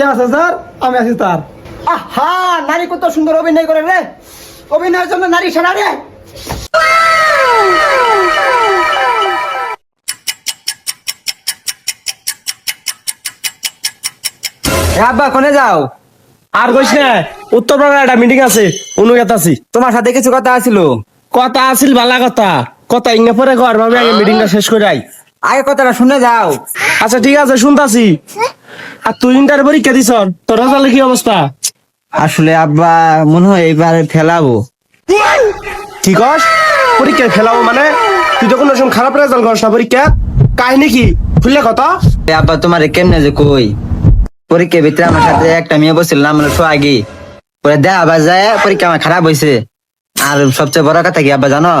টিয়া আছে স্যার আমি আছি তার আহা নারী কত সুন্দর অভিনয় করে রে। অভিনয়ের জন্য নারী সেরা রে। আব্বা কোনে যাও? আর কইস না উত্তরপাড়া একটা মিটিং আছে অনুগত আছি তোমার সাথে কিছু কথা আছিল? কথা আছিল ভালা কথা। কথা ইঙ্গা পরে কর ভাবে আগে মিটিংটা শেষ করে আই। আগে কথাটা শুনে যাও। আচ্ছা ঠিক আছে শুনতাছি। আর তুই ইন্টার পরীক্ষা দিছ তোর রেজাল্ট কি অবস্থা? আসলে আব্বা মনে হয় এবার ফেলাবো। কি কস? পরীক্ষা ফেলাবো মানে? তুই তো কোনো সময় খারাপ রেজাল্ট করস না পরীক্ষা কাহিনী কি? খুললে কত? এ আব্বা তোমার কেমনে যে কই? পরীক্ষার ভিতরে আমার সাথে একটা মেয়ে বসছিল না মানে শো আগে পরে দেখ আবার যায় পরীক্ষা আমার খারাপ হয়েছে আর সবচেয়ে বড় কথা কি আব্বা জানো?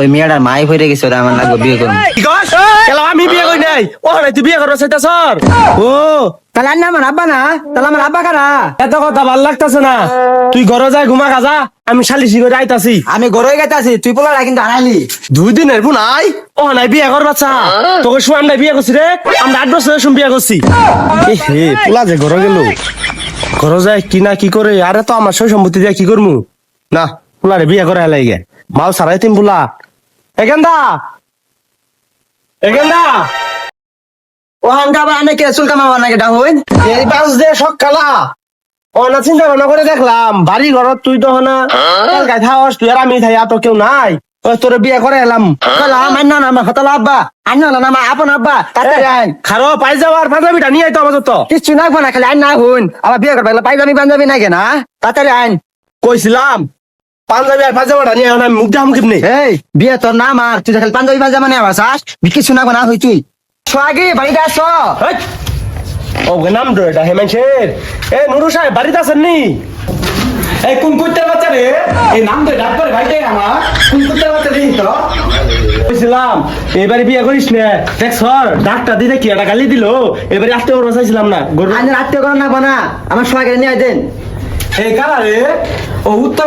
ওই মেয়েটার মাই হয়ে গেছে ওরা আমার লাগবে বিয়ে করুন আমি বিয়ে করি নাই। ও তুই বিয়ে করবা চাইতাছ ও! তাহলে না আমার আব্বা না? তাহলে আমার আব্বা কারা? এত কথা ভালো লাগতাছে না। তুই ঘরে যাই ঘুমা গাজা আমি শালিশি করে আইতাছি। আমি গেতে আছি তুই পোলাটা কিন্তু হারাইলি। দুই দিনের বু নাই ও নাই বিয়ে কর বাচ্চা। তোকে সুয়ান নাই বিয়ে করছি রে। আমরা আট বছর শুন বিয়ে করছি। হে পোলা যে ঘরে গেল। ঘরে যায় কি না কি করে আরে তো আমার সই সম্পত্তি দিয়ে কি করমু? না পোলা রে বিয়ে করে লাগে। মাল সারাই তিন পোলা। এখানদা এখানদা ও হাঙ্গা আবার অনেকে চুল কামাবো নাকি ডাহুন এই দে অনা চিন্তা ভাবনা করে দেখলাম বাড়ি ঘরত তুই তো হনা গাই থাকস তুই আর আমি থাই আর তো কেউ নাই। তোর বিয়ে করে এলাম। কলাম আন্না না আমার হতলা আব্বা আন্না না আমার আপন আব্বা। আইন। খারো পাই যাওয়ার পাঞ্জাবিটা নিয়ে আইতো আমাদের তো নাকবো না খালি আইন না হুন আবার বিয়ে করবে পাইজামি পাঞ্জাবি নাকি না তাড়াতাড়ি আইন। কইছিলাম পাঞ্জাবি আর পাজামাটা নিয়ে এখন আমি মুখ দাম কিপনি? এই বিয়ে তোর নাম আর তুই খালি পাঞ্জাবি পাঞ্জামা নিয়ে আবার চাস? কিছু নাকবো না হই তুই। সোয়াগি বাড়িতে আসো। ও নাম তো এটা হেমেন্সের এ নুরু সাহেব বাড়িতে আছেন নি? এই কোন কুত্তার বাচ্চা রে? এই নাম তো ডাক্তার ভাইটাই আমার। কোন কুত্তার বাচ্চা দিন তো? কইছিলাম এবারে বিয়ে করিস না। দেখ সর ডাক্তার দিতে কি একটা গালি দিল? এবারে আসতে ওর চাইছিলাম না গরু। আত্মীয় আমার সোয়াগি নিয়ে দেন। এই কারা রে? ও উত্তর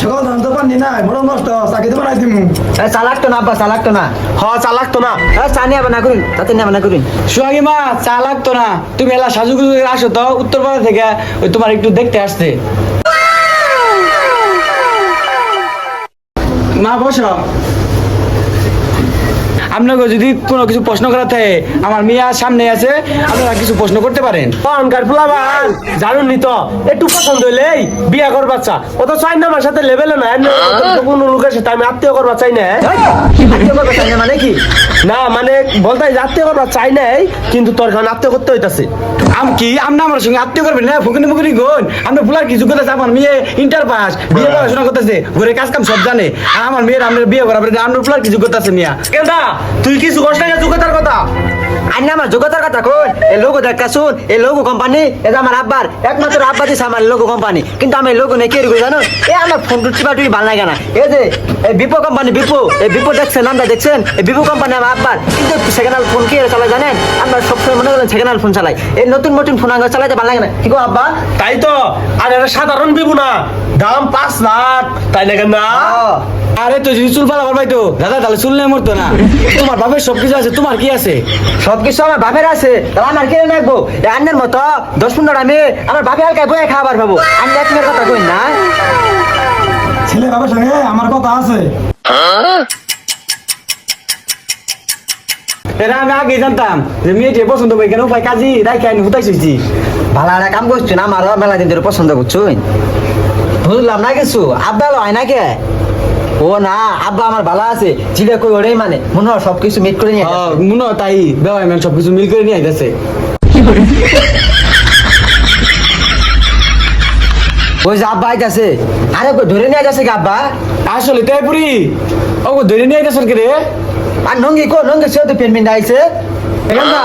সকাল ধান তো পানি নাই বড় নষ্ট চাকরি তো বানাই দিমু। এ চালাক তো না আব্বা চালাক তো না। হ চালাক তো না। এ চা নিয়ে আবার না করুন তাতে না না করুন সোহাগী মা চা লাগতো না। তুমি এলা সাজুগুজু আসো তো উত্তরপাড়া থেকে ওই তোমার একটু দেখতে আসতে। মা বসো। আপনাকে যদি কোনো কিছু প্রশ্ন করা থাকে আমার মেয়ে সামনে আছে আপনারা কিছু প্রশ্ন করতে পারেন। অনকার ফুলাবান জানুন নি তো। একটু পছন্দ হইলেই বিয়া কর বাচ্চা। ও তো চাই না আমার সাথে লেভেলে না কোন লোকের সাথে আমি আত্মীয় করবা চাই না আত্মীয় করবে চাই না মানে কি? না মানে বলতে আত্মীয় করবা চাই নাই কিন্তু তোর কারণে আত্মীয় করতে হইতাছে। আম কি? আপনি আমার সঙ্গে আত্মীয় করবেন না? ফুকুনি ফুকুনি গুণ। আপনি ফুলার কিছু করতেছে আমার মেয়ে ইন্টার পাস বিয়ে পড়াশোনা করতেছে ঘরে কাজ কাম সব জানে। আর আমার মেয়ের আপনার বিয়ে করা আপনার ফুলার কিছু করতেছে মিয়া? কেন্দা তুই কিছু কষ্ট না যোগ্যতার কথা? আইন আমার যোগ্যতার কথা কোন এই লোগো দেখা শুন এই লোগো কোম্পানি এটা আমার আব্বার একমাত্র আব্বা দিছে আমার লোগো কোম্পানি কিন্তু আমি লোগো নেই কে রেখে জানো? এ আমার ফোন টিপা টুপি ভালো লাগে না এই যে এই বিপো কোম্পানি বিপো এই বিপো দেখছেন নামটা দেখছেন? এই বিপো কোম্পানি আমার আব্বার। কিন্তু সেকেন্ড হ্যান্ড ফোন কে চালায় জানেন? আমরা সবসময় মনে করেন সেকেন্ড হ্যান্ড ফোন চালাই। এই নতুন নতুন ফোন আগে চালাইতে ভালো লাগে না। কি গো আব্বা? তাই তো। আর এটা সাধারণ বিবু না। দাম পাঁচ লাখ। তাই না কেন্দা ও, আরে তো যদি চুল পালা করবাই তো দাদা তাহলে চুল নেই মরতো না। তোমার বাপের সব কিছু আছে তোমার কি আছে? সবকিছু আমার বাপের আছে তাহলে আমার কিনে রাখব আন্নের মতো দশ পনেরো আমি আমার বাপে হালকায় বয়ে খাবার পাবো। আমি এক মিনিট কথা কই না। ছেলে বাবার সঙ্গে আমার কথা আছে। আমি আগে জানতাম যে মেয়েকে পছন্দ করে কেন উপায় কাজী হুতাই শুইছি ভালো একটা কাম করছ না আমারও মেলা দিন ধরে পছন্দ করছ বুঝলাম না কিছু? আব্বা হয় না কে? ও না আব্বা আমার ভালো আছে জিলে কই ওটাই মানে। মনে হয় সবকিছু মিট করে নিয়ে। মনে হয় তাই বেওয়াই ম্যান সবকিছু মিল করে নিয়ে আইতেছে ওই যে আব্বা আইতাছে। আরে কই ধরে নিয়ে কি আব্বা? আসলে তাই পুরি। ও ধরে নিয়ে আইতেছ কে রে? আর নঙ্গি কো নঙ্গি সে তো পেন পেন আইছে। এখানটা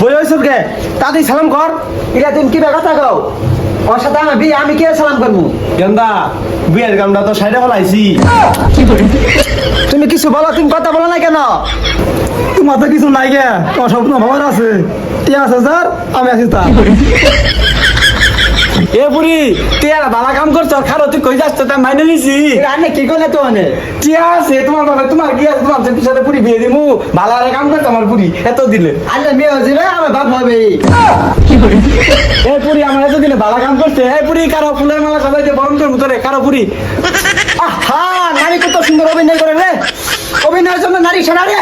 বই হয়েছে কে তাতেই সালাম কর। এটা তুমি কি কথা কও ওর সাথে আমার বিয়ে আমি কে সালাম করব? গেন্দা বিয়ের গামটা তো সাইডে ফেলাইছি। তুমি কিছু বলো তুমি কথা বলো না কেন? তোমার তো কিছু নাই গে। তোমার স্বপ্ন খবর আছে। ঠিক আছে স্যার। আমি আছি স্যার। এ বুড়ি তুই একটা ভালো কাম করছ খারো তুই কই যাচ্ছ তা মাইনে নিছি? রান্না কি করলে তো অনেক ঠিক আছে? তোমার বাবা তোমার কি আছে? তোমার সাথে পুরি বিয়ে দিমু ভালো আর কাম করছ আমার পুরি এত দিলে। আল্লাহ মেয়ে হয়েছে রে আমার বাপ হবে। এ পুরি আমার এত দিলে ভালো কাম করছে। এ পুরি কারও ফুলের মালা সবাই যে বরণ করব তোরে কারও পুরি আহা নারী কত সুন্দর অভিনয় করে রে। অভিনয়ের জন্য নারী সেনা রে।